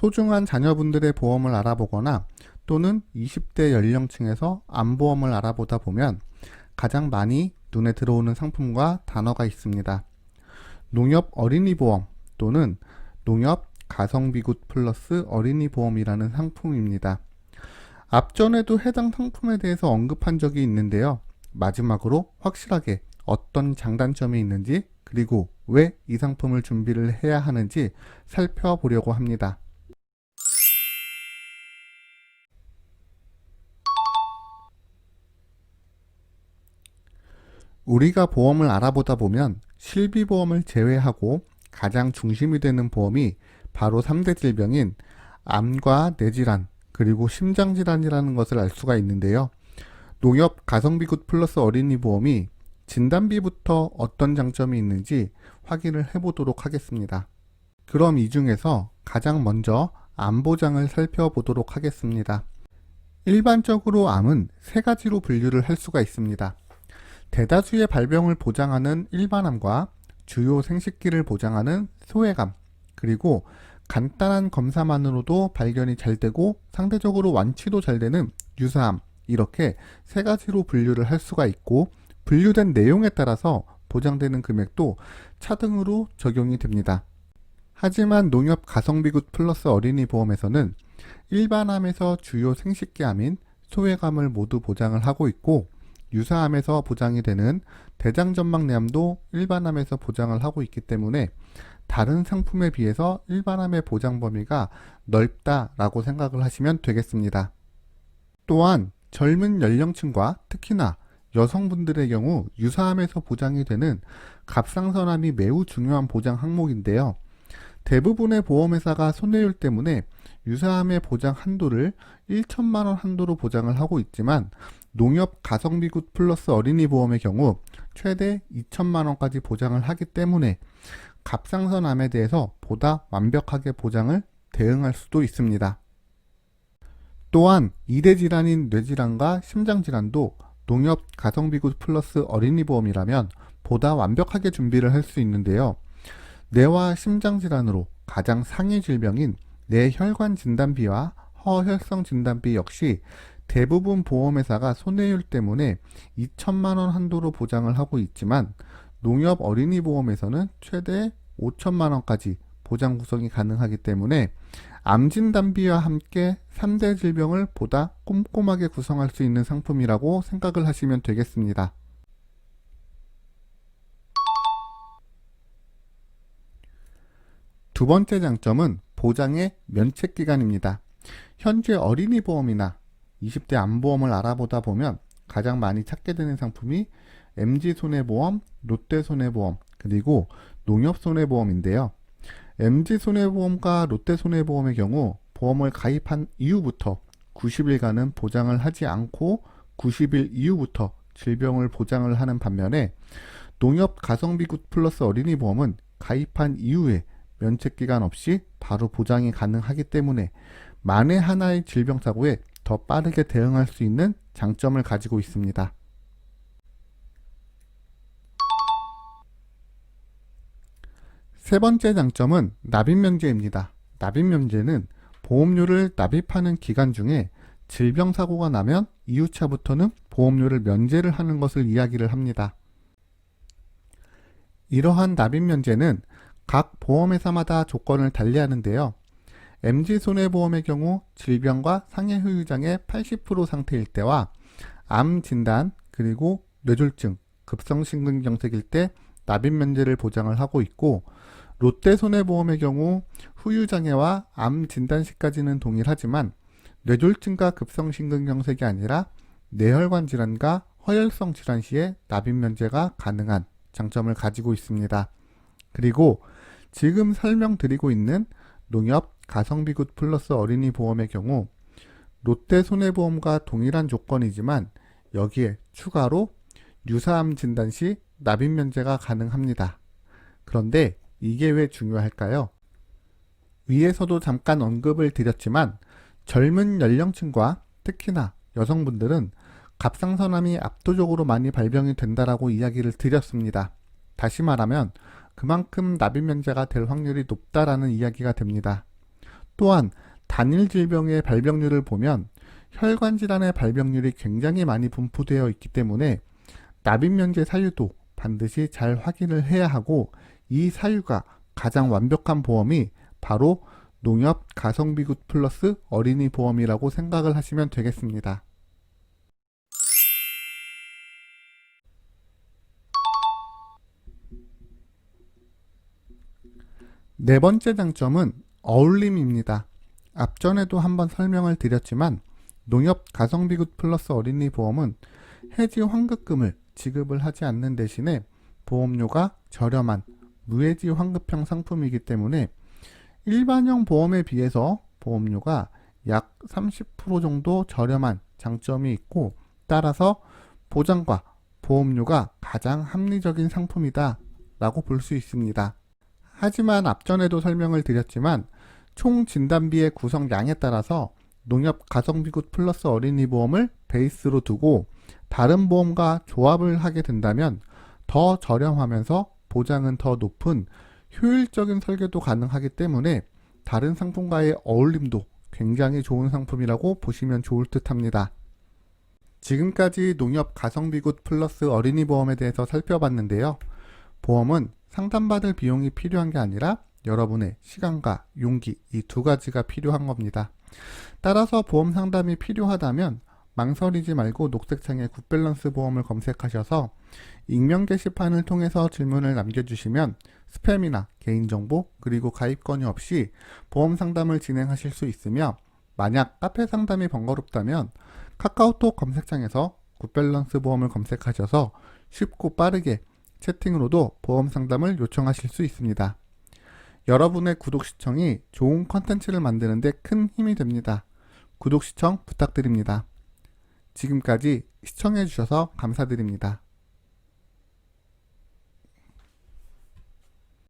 소중한 자녀분들의 보험을 알아보거나 또는 20대 연령층에서 암보험을 알아보다 보면 가장 많이 눈에 들어오는 상품과 단어가 있습니다. 농협 어린이 보험 또는 농협 가성비굿 플러스 어린이 보험이라는 상품입니다. 앞전에도 해당 상품에 대해서 언급한 적이 있는데요. 마지막으로 확실하게 어떤 장단점이 있는지 그리고 왜 이 상품을 준비를 해야 하는지 살펴보려고 합니다. 우리가 보험을 알아보다 보면 실비보험을 제외하고 가장 중심이 되는 보험이 바로 3대 질병인 암과 뇌질환 그리고 심장질환이라는 것을 알 수가 있는데요. 농협 가성비굿 플러스 어린이 보험이 진단비부터 어떤 장점이 있는지 확인을 해보도록 하겠습니다. 그럼 이 중에서 가장 먼저 암 보장을 살펴보도록 하겠습니다. 일반적으로 암은 세 가지로 분류를 할 수가 있습니다. 대다수의 발병을 보장하는 일반암과 주요 생식기를 보장하는 소외감, 그리고 간단한 검사만으로도 발견이 잘 되고 상대적으로 완치도 잘 되는 유사암, 이렇게 세 가지로 분류를 할 수가 있고, 분류된 내용에 따라서 보장되는 금액도 차등으로 적용이 됩니다. 하지만 농협 가성비굿 플러스 어린이 보험에서는 일반암에서 주요 생식기암인 소외감을 모두 보장을 하고 있고, 유사암에서 보장이 되는 대장전막내암도 일반암에서 보장을 하고 있기 때문에 다른 상품에 비해서 일반암의 보장 범위가 넓다라고 생각을 하시면 되겠습니다. 또한 젊은 연령층과 특히나 여성분들의 경우 유사암에서 보장이 되는 갑상선암이 매우 중요한 보장 항목인데요. 대부분의 보험회사가 손해율 때문에 유사암의 보장 한도를 1천만 원 한도로 보장을 하고 있지만 농협 가성비굿 플러스 어린이 보험의 경우 최대 2천만 원까지 보장을 하기 때문에 갑상선암에 대해서 보다 완벽하게 보장을 대응할 수도 있습니다. 또한 이대 질환인 뇌질환과 심장질환도 농협 가성비굿 플러스 어린이 보험이라면 보다 완벽하게 준비를 할 수 있는데요. 뇌와 심장질환으로 가장 상위 질병인 뇌혈관 진단비와 허혈성 진단비 역시 대부분 보험회사가 손해율 때문에 2천만 원 한도로 보장을 하고 있지만 농협 어린이 보험에서는 최대 5천만 원까지 보장 구성이 가능하기 때문에 암 진단비와 함께 3대 질병을 보다 꼼꼼하게 구성할 수 있는 상품이라고 생각을 하시면 되겠습니다. 두 번째 장점은 보장의 면책 기간입니다. 현재 어린이 보험이나 20대 암보험을 알아보다 보면 가장 많이 찾게 되는 상품이 MG 손해보험, 롯데 손해보험, 그리고 농협 손해보험인데요. MG 손해보험과 롯데 손해보험의 경우 보험을 가입한 이후부터 90일간은 보장을 하지 않고 90일 이후부터 질병을 보장을 하는 반면에 농협 가성비 굿 플러스 어린이 보험은 가입한 이후에 면책 기간 없이 바로 보장이 가능하기 때문에 만에 하나의 질병 사고에 더 빠르게 대응할 수 있는 장점을 가지고 있습니다. 세 번째 장점은 납입 면제입니다. 납입 면제는 보험료를 납입하는 기간 중에 질병 사고가 나면 이후차부터는 보험료를 면제를 하는 것을 이야기를 합니다. 이러한 납입 면제는 각 보험회사마다 조건을 달리하는데요. MG 손해보험의 경우 질병과 상해 후유장의 80% 상태일 때와 암 진단 그리고 뇌졸중, 급성심근경색일 때 납입 면제를 보장을 하고 있고 롯데 손해보험의 경우 후유장애와 암 진단 시까지는 동일하지만 뇌졸중과 급성심근경색이 아니라 뇌혈관 질환과 허혈성 질환 시에 납입 면제가 가능한 장점을 가지고 있습니다. 그리고 지금 설명드리고 있는 농협 가성비굿 플러스 어린이 보험의 경우 롯데 손해보험과 동일한 조건이지만 여기에 추가로 유사암 진단 시 납입 면제가 가능합니다. 그런데 이게 왜 중요할까요? 위에서도 잠깐 언급을 드렸지만 젊은 연령층과 특히나 여성분들은 갑상선암이 압도적으로 많이 발병이 된다라고 이야기를 드렸습니다. 다시 말하면 그만큼 납입 면제가 될 확률이 높다라는 이야기가 됩니다. 또한 단일 질병의 발병률을 보면 혈관 질환의 발병률이 굉장히 많이 분포되어 있기 때문에 납입 면제 사유도 반드시 잘 확인을 해야 하고 이 사유가 가장 완벽한 보험이 바로 농협 가성비굿 플러스 어린이 보험이라고 생각을 하시면 되겠습니다. 네 번째 장점은 어울림입니다. 앞전에도 한번 설명을 드렸지만 농협 가성비굿 플러스 어린이 보험은 해지 환급금을 지급을 하지 않는 대신에 보험료가 저렴한 무해지 환급형 상품이기 때문에 일반형 보험에 비해서 보험료가 약 30% 정도 저렴한 장점이 있고 따라서 보장과 보험료가 가장 합리적인 상품이다 라고 볼 수 있습니다. 하지만 앞전에도 설명을 드렸지만 총 진단비의 구성량에 따라서 농협 가성비굿 플러스 어린이 보험을 베이스로 두고 다른 보험과 조합을 하게 된다면 더 저렴하면서 보장은 더 높은 효율적인 설계도 가능하기 때문에 다른 상품과의 어울림도 굉장히 좋은 상품이라고 보시면 좋을 듯 합니다. 지금까지 농협 가성비굿 플러스 어린이 보험에 대해서 살펴봤는데요. 보험은 상담받을 비용이 필요한 게 아니라 여러분의 시간과 용기 이 두 가지가 필요한 겁니다. 따라서 보험 상담이 필요하다면 망설이지 말고 녹색창에 굿밸런스 보험을 검색하셔서 익명 게시판을 통해서 질문을 남겨주시면 스팸이나 개인정보 그리고 가입 건의 없이 보험 상담을 진행하실 수 있으며 만약 카페 상담이 번거롭다면 카카오톡 검색창에서 굿밸런스 보험을 검색하셔서 쉽고 빠르게 채팅으로도 보험 상담을 요청하실 수 있습니다. 여러분의 구독 시청이 좋은 컨텐츠를 만드는데 큰 힘이 됩니다. 구독 시청 부탁드립니다. 지금까지 시청해주셔서 감사드립니다.